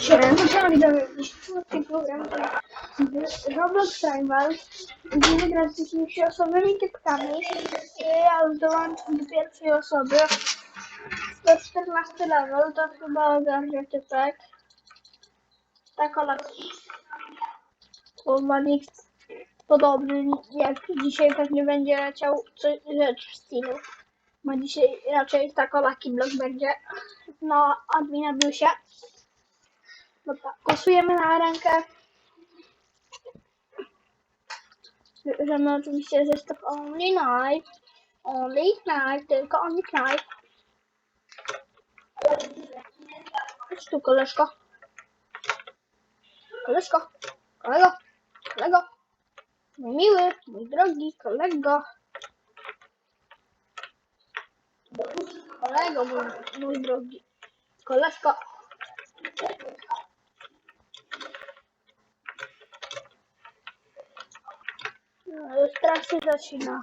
Siema, widzowie, dzisiaj program Roblox Rival. Będziemy grać z jakimiś osobowymi typkami. Ja już dołączam do pierwszej osoby. 114 level, to chyba ogarnia typek. Tak, ola. To ma nikt podobny, jak dzisiaj pewnie będzie leciał coś, rzecz w stylu. Bo dzisiaj raczej tak olaki blok będzie na admina Blusie. Dobra, głosujemy na rękę. Bierzemy oczywiście zestaw Only Knife. Only Knife, tylko Only Knife. Chodź tu, koleżko. Koleżko, kolego, kolego. Mój miły, mój drogi kolego. Kolego, mój, mój drogi. Koleżko. No, strasznie zaczyna.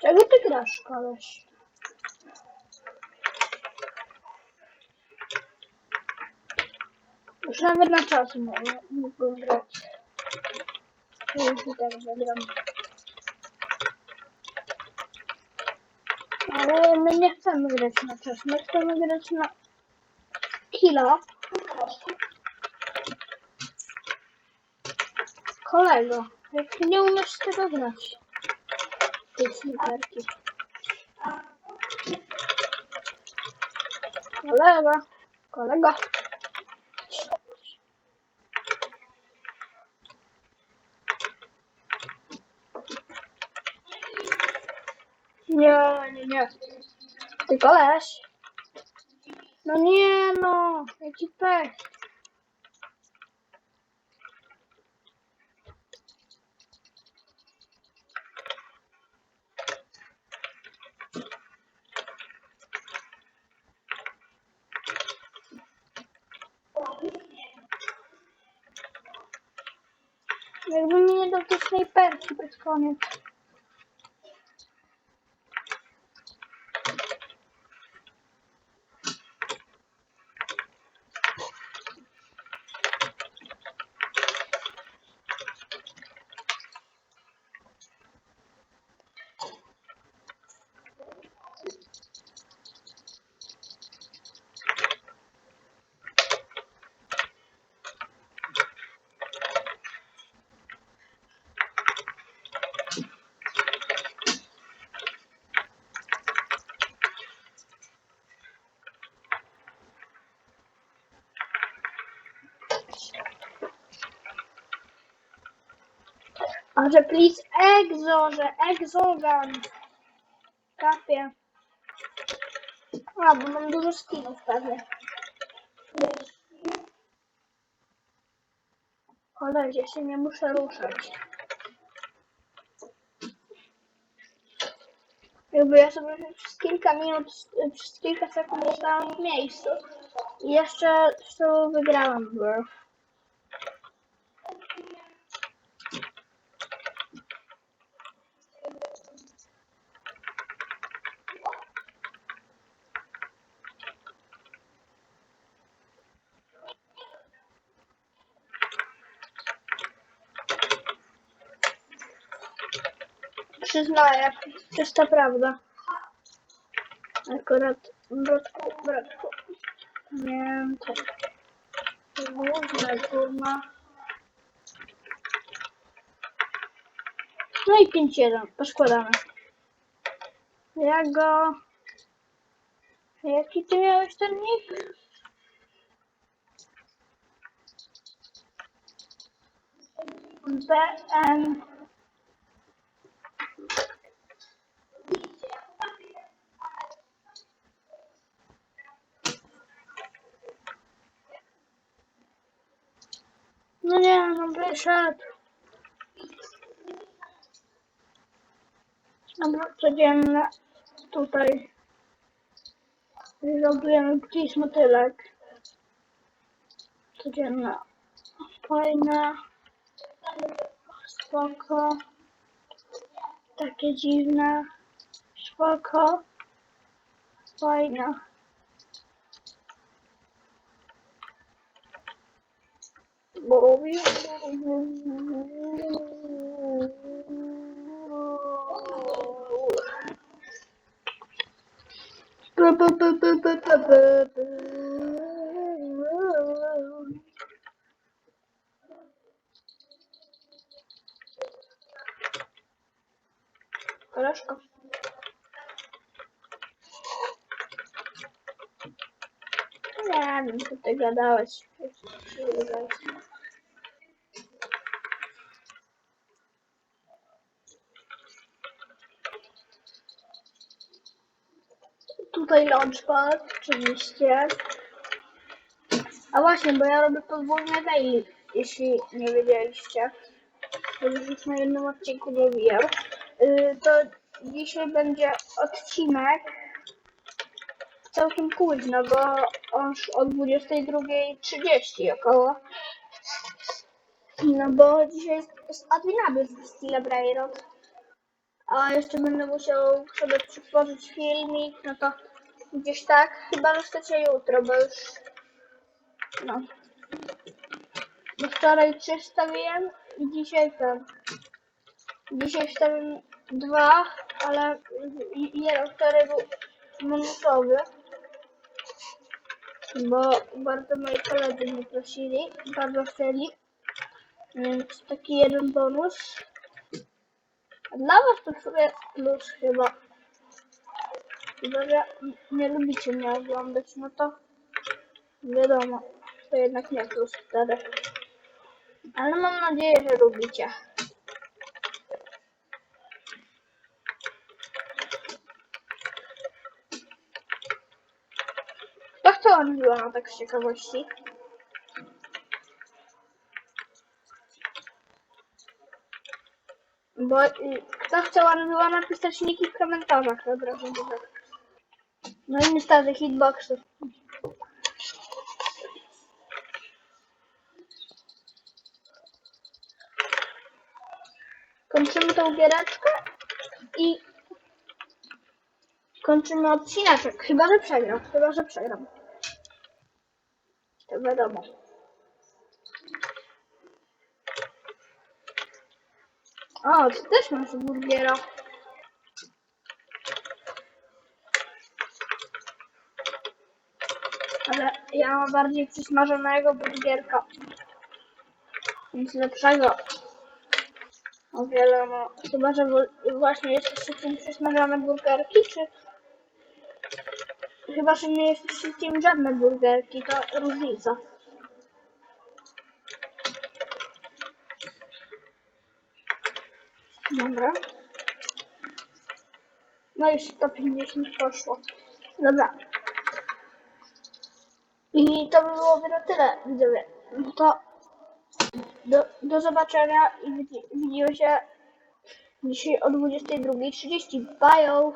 Czego ty grasz, koleś? Już nawet na czas mógłbym grać. Już tak zagram. Ale my nie chcemy grać na czas, my chcemy grać na kilo. Kolego, jak nie umiesz tego grać? Tej. Kolega, kolego. Nie, nie. Ty koleś. No nie no, jaki pech. Jakby mi nie tej snajperki pod koniec. A że please exo, że exogan. Kapie. A, bo mam dużo skinów pewnie. Koleś, ja się nie muszę ruszać. Jakby ja sobie przez kilka minut, przez kilka sekund stałam w miejscu. I jeszcze tu wygrałam bro. Przyznaję, czysta prawda. Akurat, bratku, bratku, pamiętaj. Główne, kurma. No i 5-1, poskładamy. Jak go... Jaki ty miałeś ten nick? BM... Nie, no wyszedł. Dobra, codzienne tutaj zrobimy ptis motylek. Codzienna fajne. Spoko. Takie dziwne. Spoko. Fajne. Koleżko. Nie wiem, co ty gadałeś. Tutaj launchpad, oczywiście. A właśnie, bo ja robię podwójne daily, jeśli nie wiedzieliście. Bo już na jednym odcinku mówiłem. Yy, to dzisiaj będzie odcinek całkiem późno, bo aż o 22.30 około. No bo dzisiaj jest, adminamy w Stile Brainrot. A jeszcze będę musiał sobie przytworzyć filmik, no to gdzieś tak, chyba chcecie jutro, bo już no. Bo wczoraj trzy wstawiłem i dzisiaj ten. Dzisiaj wstawiłem dwa, ale jeden wczoraj był minutowy. Bo bardzo moi koledzy mnie prosili, bardzo chcieli. Więc taki jeden bonus. A dla was to sobie plus chyba. Chyba, że nie lubicie mnie oglądać, no to wiadomo, to jednak nie plus wtedy. Ale mam nadzieję, że lubicie. Chce on na tak z ciekawości? Bo kto chce One napisać niki w komentarzach, razu mówię. No i niestety hitboxy. Kończymy tą giereczkę i kończymy odcineczek. Chyba, że przegram. Chyba, że przegram. Wiadomo. O, ty też masz burgera. Ale ja mam bardziej przysmażonego burgierka. Nic lepszego. O wiele, no. Chyba, że właśnie jesteście tym przysmażone burgerki, czy... Chyba, że nie jesteście tym żadne burgerki, to różnica. Dobra. No i 150 poszło. Dobra. I to by byłoby na tyle, widzowie. To do, do zobaczenia i widzi, widzimy się dzisiaj o 22.30. Bye!